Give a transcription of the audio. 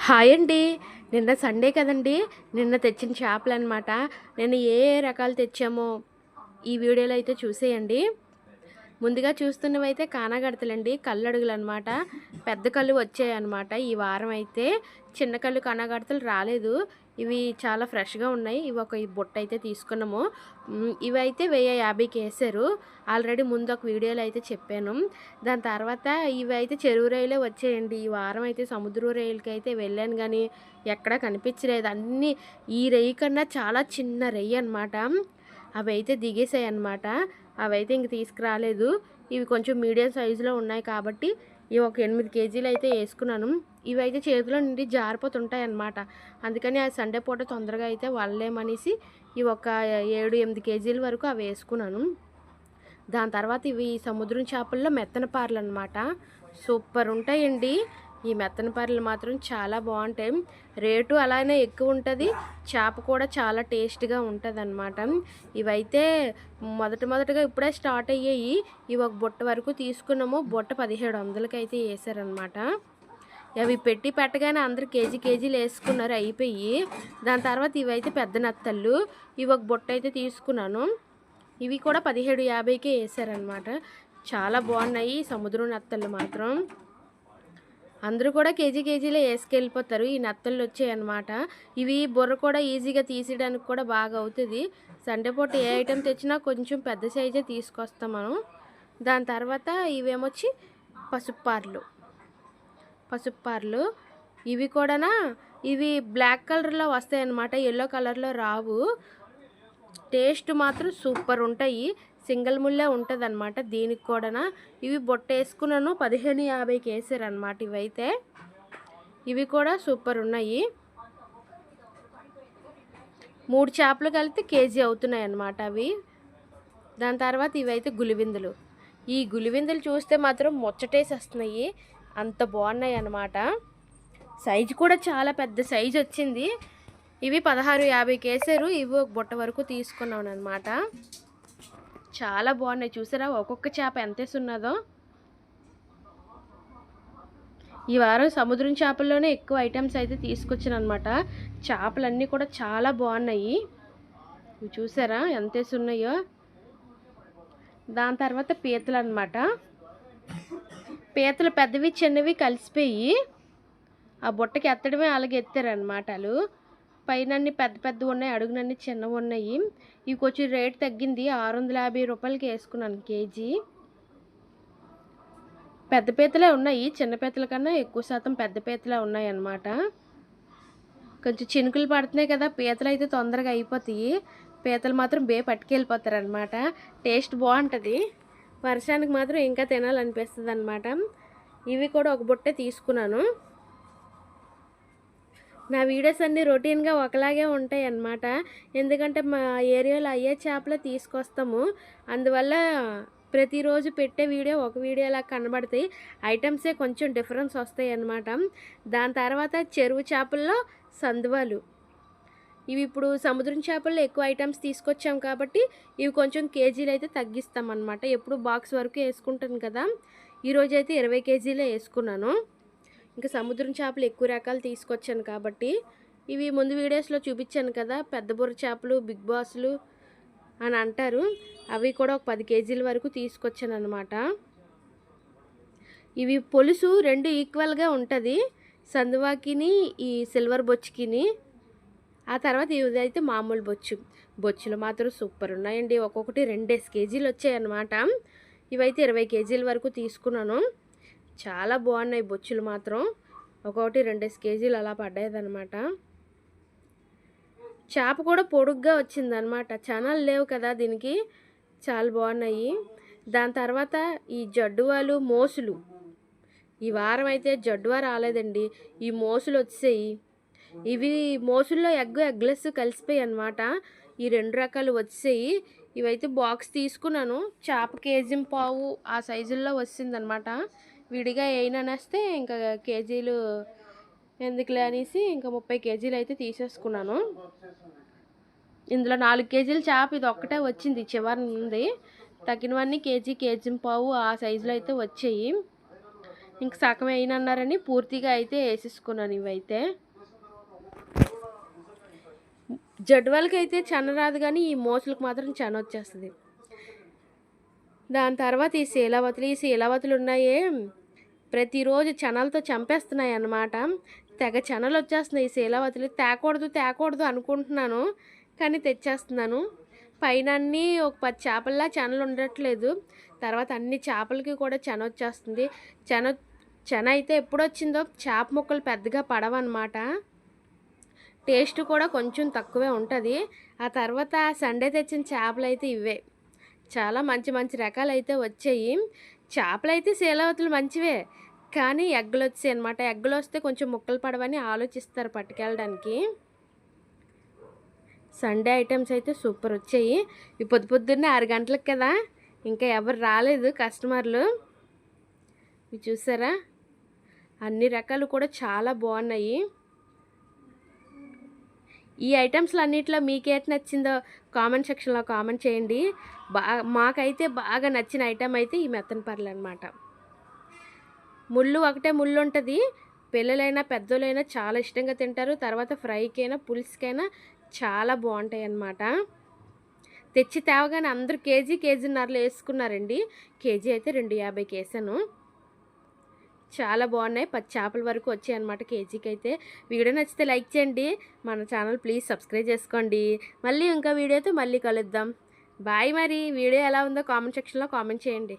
Hi అండి. నిన్న Sunday కదండి. నిన్న తెచ్చిన చేపలు అనమాట నేను ఏ ఏ రకాలు తెచ్చామో ఈ వీడియోలో అయితే చూసేయండి. ముందుగా చూస్తున్నవైతే కానాగడతలండి. కళ్ళడుగులు అనమాట పెద్ద కళ్ళు వచ్చాయి అనమాట ఈ వారం అయితే చిన్న కళ్ళు కానాగడతలు రాలేదు. ఇవి చాలా ఫ్రెష్గా ఉన్నాయి. ఇవి ఒక బుట్ట అయితే తీసుకున్నాము. ఇవి అయితే వెయ్యి యాభైకి వేసారు ఆల్రెడీ ముందు ఒక వీడియోలో అయితే చెప్పాను. దాని తర్వాత ఇవి అయితే చెరువు రైలే వచ్చాయండి. ఈ వారం అయితే సముద్ర రైలుకి అయితే వెళ్ళాను కానీ ఎక్కడా కనిపించలేదు. అన్నీ ఈ రెయ్యి కన్నా చాలా చిన్న రెయ్యి అనమాట అవి అయితే దిగేసాయి అనమాట అవి అయితే ఇంక తీసుకురాలేదు. ఇవి కొంచెం మీడియం సైజులో ఉన్నాయి కాబట్టి ఇవి ఒక ఎనిమిది కేజీలు అయితే వేసుకున్నాను. ఇవి అయితే చేతిలో నుండి జారిపోతుంటాయి అన్నమాట అందుకని ఆ సండే పూట తొందరగా అయితే వల్లేమనేసి ఇవి ఒక ఏడు ఎనిమిది కేజీల వరకు అవి వేసుకున్నాను. దాని తర్వాత ఇవి సముద్రం చేపల్లో మెత్తన పార్లు అనమాట సూపర్ ఉంటాయండి. ఈ మెత్తన పారలు మాత్రం చాలా బాగుంటాయి. రేటు అలానే ఎక్కువ ఉంటుంది. చేప కూడా చాలా టేస్ట్గా ఉంటుంది అనమాట ఇవైతే మొదట మొదటగా ఇప్పుడే స్టార్ట్ అయ్యాయి. ఇవి ఒక బుట్ట వరకు తీసుకున్నాము. బుట్ట పదిహేడు వందలకి అయితే వేసారనమాట అవి పెట్టి పెట్టగానే అందరు కేజీ కేజీలు వేసుకున్నారు. అయిపోయి దాని తర్వాత ఇవైతే పెద్ద నత్తళ్ళు. ఇవి ఒక బుట్ట అయితే తీసుకున్నాను. ఇవి కూడా పదిహేడు యాభైకే వేసారనమాట చాలా బాగున్నాయి. సముద్రం నత్తళ్ళు మాత్రం. అందరూ కూడా కేజీ కేజీలో వేసుకెళ్ళిపోతారు. ఈ నత్తళ్ళు వచ్చాయన్నమాట. ఇవి బుర్ర కూడా ఈజీగా తీసేయడానికి కూడా బాగా అవుతుంది. సండే పూట ఏ ఐటెం తెచ్చినా కొంచెం పెద్ద సైజే తీసుకొస్తాం మనం. దాని తర్వాత ఇవేమొచ్చి? పసుపార్లు పసుపార్లు ఇవి కూడానా? ఇవి బ్లాక్ కలర్లో వస్తాయి అన్నమాట ఎల్లో కలర్లో రావు. టేస్ట్ మాత్రం సూపర్ ఉంటాయి. సింగిల్ ముల్లే ఉంటుంది అనమాట దీనికి కూడా ఇవి బొట్ట వేసుకున్నాను పదిహేను యాభైకి వేసారు అనమాట ఇవైతే. ఇవి కూడా సూపర్ ఉన్నాయి. మూడు చేపలు కలిపితే కేజీ అవుతున్నాయి అన్నమాట అవి. దాని తర్వాత ఇవైతే గులివిందులు ఈ గులివిందులు చూస్తే మాత్రం ముచ్చటేసేస్తున్నాయి. అంత బాగున్నాయి అన్నమాట సైజు కూడా చాలా పెద్ద సైజు వచ్చింది. ఇవి పదహారు యాభైకి వేసారు ఇవి ఒక బుట్ట వరకు తీసుకున్నాను అనమాట చాలా బాగున్నాయి. చూసారా? ఒక్కొక్క చేప ఎంత ఉన్నదో ఈ వారం సముద్రం చేపల్లోనే ఎక్కువ ఐటమ్స్ అయితే తీసుకొచ్చాను అనమాట చేపలన్నీ కూడా చాలా బాగున్నాయి. చూసారా? ఎంత ఉన్నాయో దాని తర్వాత పీతలు అనమాట పీతలు పెద్దవి చిన్నవి కలిసిపోయి ఆ బుట్టకి ఎత్తడమే అలాగే ఎత్తారనమాట వాళ్ళు. పైన పెద్ద పెద్దవి ఉన్నాయి అడుగునన్ని చిన్నవి ఉన్నాయి. ఇవి కొంచెం రేట్ తగ్గింది ఆరు వందల యాభై రూపాయలకి వేసుకున్నాను కేజీ. పెద్ద పీతలే ఉన్నాయి చిన్న పీతల కన్నా ఎక్కువ శాతం పెద్ద పీతలే ఉన్నాయి అన్నమాట కొంచెం చినుకులు పడుతున్నాయి కదా పీతలు అయితే తొందరగా అయిపోతాయి. పీతలు మాత్రం బే పట్టుకెళ్ళిపోతారు అనమాట టేస్ట్ బాగుంటుంది. వర్షానికి మాత్రం ఇంకా తినాలనిపిస్తుంది అనమాట ఇవి కూడా ఒక బుట్టే తీసుకున్నాను. నా వీడియోస్ అన్నీ రొటీన్గా ఒకలాగే ఉంటాయి అన్నమాట ఎందుకంటే మా ఏరియాలో అయ్యే చేపలే తీసుకొస్తాము. అందువల్ల ప్రతిరోజు పెట్టే వీడియో ఒక వీడియోలా కనబడతాయి. ఐటమ్సే కొంచెం డిఫరెన్స్ వస్తాయి అన్నమాట దాని తర్వాత చెరువు చేపల్లో సందువాలు. ఇవి ఇప్పుడు సముద్రం చేపల్లో ఎక్కువ ఐటమ్స్ తీసుకొచ్చాం కాబట్టి ఇవి కొంచెం కేజీలు అయితే తగ్గిస్తాం అనమాట ఎప్పుడు బాక్స్ వరకు వేసుకుంటాను కదా. ఈరోజైతే ఇరవై కేజీలే వేసుకున్నాను. ఇంకా సముద్రం చేపలు ఎక్కువ రకాలు తీసుకొచ్చాను కాబట్టి ఇవి ముందు వీడియోస్లో చూపించాను కదా పెద్ద బుర్ర చేపలు బిగ్ బాస్లు అని అంటారు. అవి కూడా ఒక పది కేజీల వరకు తీసుకొచ్చాను అనమాట ఇవి పొలుసు రెండు ఈక్వల్గా ఉంటుంది సందువాకిని ఈ సిల్వర్ బొచ్చుకిని. ఆ తర్వాత ఇది అయితే మామూలు బొచ్చు బొచ్చులు మాత్రం సూపర్ ఉన్నాయండి. ఒక్కొక్కటి రెండేసి కేజీలు వచ్చాయన్నమాట. ఇవైతే ఇరవై కేజీల వరకు తీసుకున్నాను. చాలా బాగున్నాయి బొచ్చులు మాత్రం. ఒకటి రెండేసి కేజీలు అలా పడ్డాయిదనమాట. చేప కూడా పొడుగ్గా వచ్చిందనమాట. చనాలు లేవు కదా దీనికి. చాలా బాగున్నాయి. దాని తర్వాత ఈ జడ్డువాలు మోసులు. ఈ వారం అయితే జడ్డువా రాలేదండి. ఈ మోసులు వచ్చాయి ఇవి మోసుల్లో ఎగ్ ఎగ్లెస్ కలిసిపోయి అనమాట ఈ రెండు రకాలు వచ్చాయి ఇవైతే బాక్స్ తీసుకున్నాను. చేప కేజీ పావు ఆ సైజుల్లో వచ్చిందనమాట. విడిగా వేయననేస్తే ఇంకా కేజీలు ఎందుకులే అనేసి ఇంకా ముప్పై కేజీలు అయితే తీసేసుకున్నాను. ఇందులో నాలుగు కేజీలు చేప ఇది ఒక్కటే వచ్చింది చివరి ఉంది. తగినవన్నీ కేజీ కేజీ పావు ఆ సైజులో అయితే వచ్చాయి. ఇంక సగం వేయనన్నారని పూర్తిగా అయితే వేసేసుకున్నాను ఇవైతే. జడ్వాలకి అయితే చెన రాదు కానీ ఈ మోసలకు మాత్రం చెన వచ్చేస్తుంది. దాని తర్వాత ఈ శీలావతులు ఈ శీలావతులు ఉన్నాయే. ప్రతిరోజు చనలతో చంపేస్తున్నాయి అన్నమాట తెగ చనలు వచ్చేస్తున్నాయి ఈ శీలావతులు. తేకూడదు తేకూడదు అనుకుంటున్నాను కానీ తెచ్చేస్తున్నాను. పైన అన్నీ ఒక పది చేపల్లా చెనలు ఉండట్లేదు తర్వాత అన్ని చేపలకి కూడా చెన వచ్చేస్తుంది చెన చెన అయితే ఎప్పుడు వచ్చిందో చేప ముక్కలు పెద్దగా పడవన్నమాట. టేస్ట్ కూడా కొంచెం తక్కువే ఉంటుంది. ఆ తర్వాత సండే తెచ్చిన చేపలు అయితే ఇవే. చాలా మంచి మంచి రకాలు అయితే వచ్చాయి. చేపలు అయితే శీలవతులు మంచివే కానీ ఎగ్గులు వచ్చాయి అనమాట ఎగ్గులు వస్తే కొంచెం ముక్కలు పడవని ఆలోచిస్తారు పట్టుకెళ్ళడానికి. సండే ఐటమ్స్ అయితే సూపర్ వచ్చాయి. ఈ పొద్దు పొద్దున్నే ఆరు గంటలకు కదా ఇంకా ఎవరు రాలేదు కస్టమర్లు. ఇవి చూసారా? అన్ని రకాలు కూడా చాలా బాగున్నాయి. ఈ ఐటమ్స్లో అన్నిట్లో మీకు నచ్చిందో కామెంట్ సెక్షన్లో కామెంట్ చేయండి. బా మాకైతే బాగా నచ్చిన ఐటమ్ అయితే ఈ మెత్తన పర్లు అనమాట ముళ్ళు ఒకటే ముళ్ళు ఉంటుంది. పిల్లలైనా పెద్దోళ్ళైనా చాలా ఇష్టంగా తింటారు. తర్వాత ఫ్రైకైనా పులుసుకైనా చాలా బాగుంటాయి అన్నమాట. తెచ్చి తేవగానే అందరూ కేజీ కేజీన్నరలో వేసుకున్నారండి. కేజీ అయితే రెండు యాభైకి వేసాను. చాలా బాగున్నాయి. పది చేపల వరకు వచ్చాయి అనమాట కేజీకి అయితే వీడియో నచ్చితే లైక్ చేయండి. మన ఛానల్ ప్లీజ్ సబ్స్క్రైబ్ చేసుకోండి. మళ్ళీ ఇంకా వీడియోతో మళ్ళీ కలుద్దాం. బాయ్ మరి. వీడియో ఎలా ఉందో కామెంట్ సెక్షన్లో కామెంట్ చేయండి.